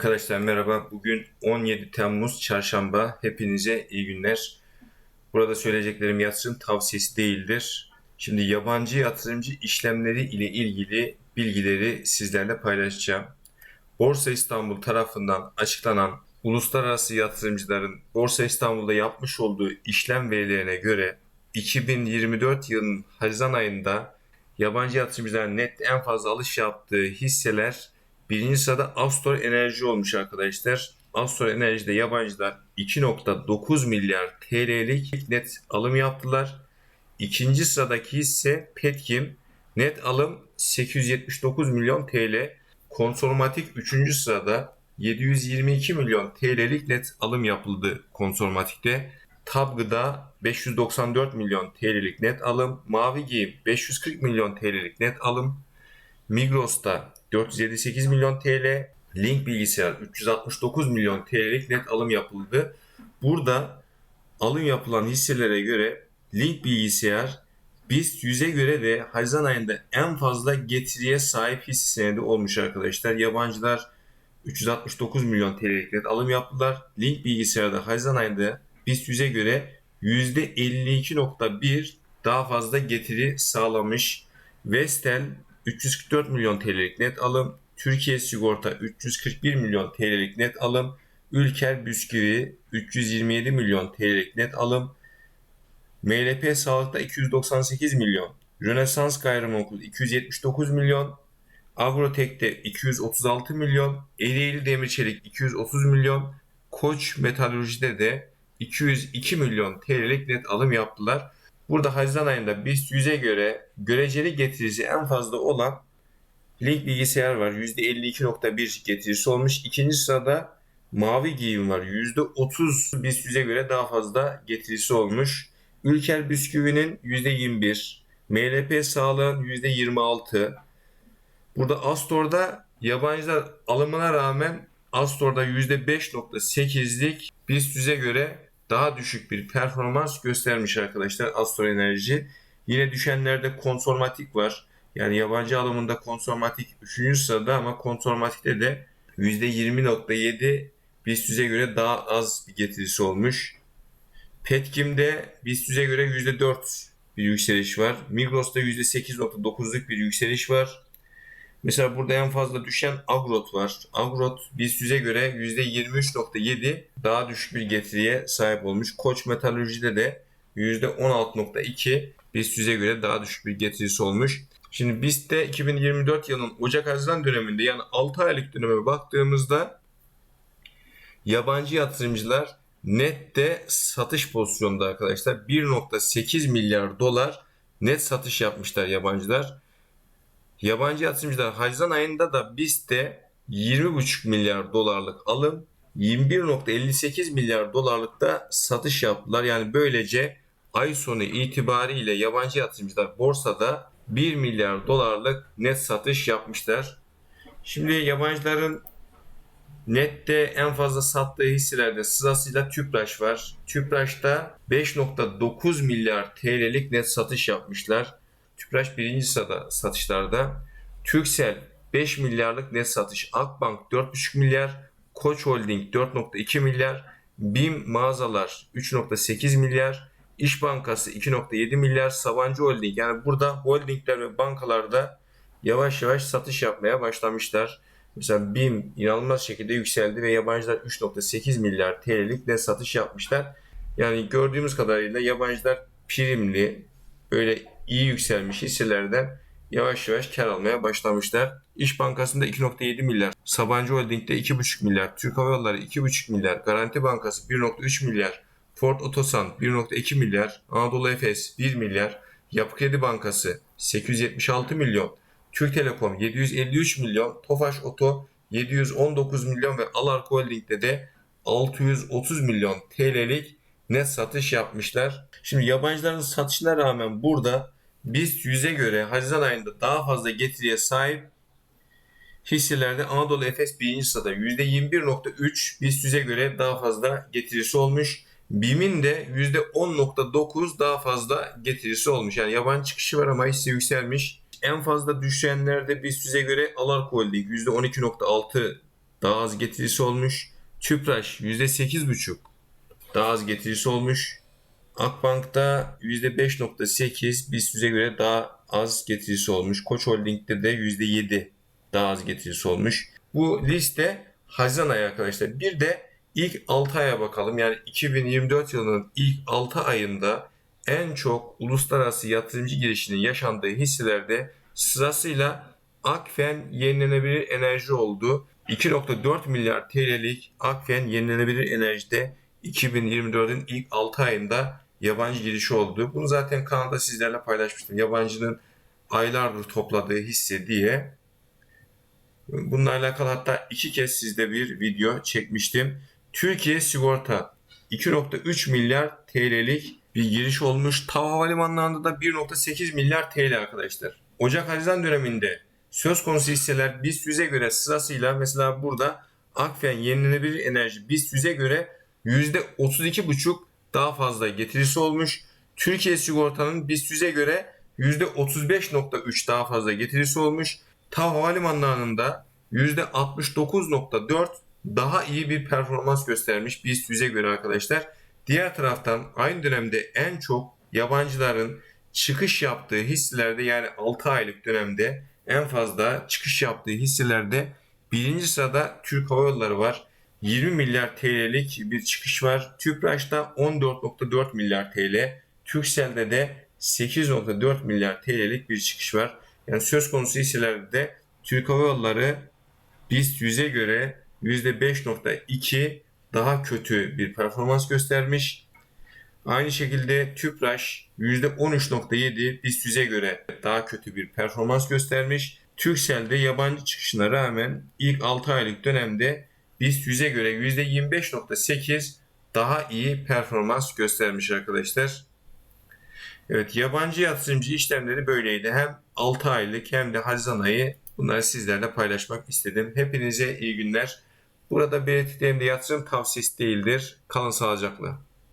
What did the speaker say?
Arkadaşlar merhaba. Bugün 17 Temmuz Çarşamba. Hepinize iyi günler. Burada söyleyeceklerim yatırım tavsiyesi değildir. Şimdi yabancı yatırımcı işlemleri ile ilgili bilgileri sizlerle paylaşacağım. Borsa İstanbul tarafından açıklanan uluslararası yatırımcıların Borsa İstanbul'da yapmış olduğu işlem verilerine göre 2024 yılının Haziran ayında yabancı yatırımcıların net en fazla alış yaptığı hisseler birinci sırada Astor Enerji olmuş arkadaşlar. Astor Enerji'de yabancılar 2.9 milyar TL'lik net alım yaptılar. İkinci sıradaki hisse Petkim net alım 879 milyon TL. Konsormatik 3. sırada 722 milyon TL'lik net alım yapıldı Konsormatik'te. Tab Gıda 594 milyon TL'lik net alım. Mavi Giyim 540 milyon TL'lik net alım. Migros'ta 458 milyon TL. Link Bilgisayar 369 milyon TL'lik net alım yapıldı. Burada alım yapılan hisselere göre Link Bilgisayar BIST 100'e göre de Haziran ayında en fazla getiriye sahip hisse senedi olmuş arkadaşlar. Yabancılar 369 milyon TL'lik net alım yaptılar. Link Bilgisayar'da Haziran ayında BIST 100'e göre %52.1 daha fazla getiri sağlamış. Vestel 344 milyon TL'lik net alım. Türkiye Sigorta 341 milyon TL'lik net alım. Ülker Bisküvi 327 milyon TL'lik net alım. MLP Sağlık'ta 298 milyon. Rönesans Gayrimenkul 279 milyon. Agrotek'te 236 milyon. Ereğli Demir Çelik 230 milyon. Koç Metalurji'de de 202 milyon TL'lik net alım yaptılar. Burada Haziran ayında BIST 100'e göre göreceli getirisi en fazla olan Link bilgisayar var. %52.1 getirisi olmuş. İkinci sırada Mavi Giyim var. %30 BIST 100'e göre daha fazla getirisi olmuş. Ülker Bisküvi'nin %21. MLP Sağlığın %26. Burada Astor'da yabancılar alımına rağmen Astor'da %5.8'lik BIST 100'e göre daha düşük bir performans göstermiş arkadaşlar Astor Enerji. Yine düşenlerde konsormatik var. Yani yabancı alımında konsormatik 3. sırada ama konsormatikte de %20.7 BIST 100'e göre daha az bir getirisi olmuş. Petkim'de BIST 100'e göre %4 bir yükseliş var. Migros'ta %8.9'luk bir yükseliş var. Mesela burada en fazla düşen Agrot var. Agrot 100'e göre %23.7 daha düşük bir getiriye sahip olmuş. Koç Metalurji'de de %16.2 BIST 100'e göre daha düşük bir getirisi olmuş. Şimdi BIST'te 2024 yılının Ocak-Haziran döneminde yani 6 aylık döneme baktığımızda yabancı yatırımcılar nette satış pozisyonunda arkadaşlar 1.8 milyar dolar net satış yapmışlar yabancılar. Yabancı yatırımcılar Haziran ayında da BIST'te 20,5 milyar dolarlık alım 21.58 milyar dolarlık da satış yaptılar. Yani böylece ay sonu itibariyle yabancı yatırımcılar borsada 1 milyar dolarlık net satış yapmışlar. Şimdi yabancıların nette en fazla sattığı hisselerde sırasıyla Tüpraş var. Tüpraş'ta 5.9 milyar TL'lik net satış yapmışlar. Tüpraş birinci sırada satışlarda. Türksel 5 milyarlık net satış. Akbank 4,5 milyar. Koç Holding 4.2 milyar. BİM mağazalar 3.8 milyar. İş Bankası 2.7 milyar. Sabancı Holding yani burada holdingler ve bankalarda yavaş yavaş satış yapmaya başlamışlar. Mesela BİM inanılmaz şekilde yükseldi ve yabancılar 3.8 milyar TL'lik net satış yapmışlar. Yani gördüğümüz kadarıyla yabancılar primli, böyle iyi yükselmiş hisselerden yavaş yavaş kar almaya başlamışlar. İş Bankası'nda 2.7 milyar, Sabancı Holding'de 2.5 milyar, Türk Hava Yolları 2.5 milyar, Garanti Bankası 1.3 milyar, Ford Otosan 1.2 milyar, Anadolu Efes 1 milyar, Yapı Kredi Bankası 876 milyon, Türk Telekom 753 milyon, Tofaş Oto 719 milyon ve Alarko Holding'de de 630 milyon TL'lik net satış yapmışlar. Şimdi yabancıların satışına rağmen burada BIST 100'e göre Haziran ayında daha fazla getiriye sahip hisselerde Anadolu Efes birinci sırada %21.3 BIST 100'e göre daha fazla getirisi olmuş. BİM'in de %10.9 daha fazla getirisi olmuş. Yani yabancı çıkışı var ama hisse yükselmiş. En fazla düşenlerde BIST 100'e göre Alarko Holding %12.6 daha az getirisi olmuş. Tüpraş %8,5 daha az getirisi olmuş. Akbank'ta %5.8 BIST 100'e göre daha az getirisi olmuş. Koç Holding'de de %7 daha az getirisi olmuş. Bu liste Haziran ayı arkadaşlar. Bir de ilk 6 aya bakalım. Yani 2024 yılının ilk 6 ayında en çok uluslararası yatırımcı girişinin yaşandığı hisselerde sırasıyla Akfen yenilenebilir enerji oldu. 2.4 milyar TL'lik Akfen yenilenebilir enerjide 2024'ün ilk 6 ayında yabancı girişi oldu. Bunu zaten kanalda sizlerle paylaşmıştım. Yabancının aylardır topladığı hisse diye. Bununla alakalı hatta iki kez sizde bir video çekmiştim. Türkiye Sigorta 2.3 milyar TL'lik bir giriş olmuş. TAV Havalimanları'nda da 1.8 milyar TL arkadaşlar. Ocak-Haziran döneminde söz konusu hisseler BIST 100'e göre sırasıyla mesela burada Akfen yenilenebilir enerji BIST 100'e göre %32,5 daha fazla getirisi olmuş. Türkiye Sigorta'nın BIST 100'e göre %35,3 daha fazla getirisi olmuş. TAV Havalimanları'nın da %69,4 daha iyi bir performans göstermiş BIST 100'e göre arkadaşlar. Diğer taraftan aynı dönemde en çok yabancıların çıkış yaptığı hisselerde yani 6 aylık dönemde en fazla çıkış yaptığı hisselerde birinci sırada Türk Hava Yolları var. 20 milyar TL'lik bir çıkış var. Tüpraş'ta 14.4 milyar TL. Türkcell'de de 8.4 milyar TL'lik bir çıkış var. Yani söz konusu hisselerde de Türk Hava Yolları BIST 100'e göre %5.2 daha kötü bir performans göstermiş. Aynı şekilde Tüpraş %13.7 BIST 100'e göre daha kötü bir performans göstermiş. Turkcell'de yabancı çıkışına rağmen ilk 6 aylık dönemde BIST 100'e göre %25.8 daha iyi performans göstermiş arkadaşlar. Evet yabancı yatırımcı işlemleri böyleydi. Hem 6 aylık hem de Haziran ayı bunları sizlerle paylaşmak istedim. Hepinize iyi günler. Burada belirttiklerim yatırım tavsiyesi değildir. Kalın sağlıcakla.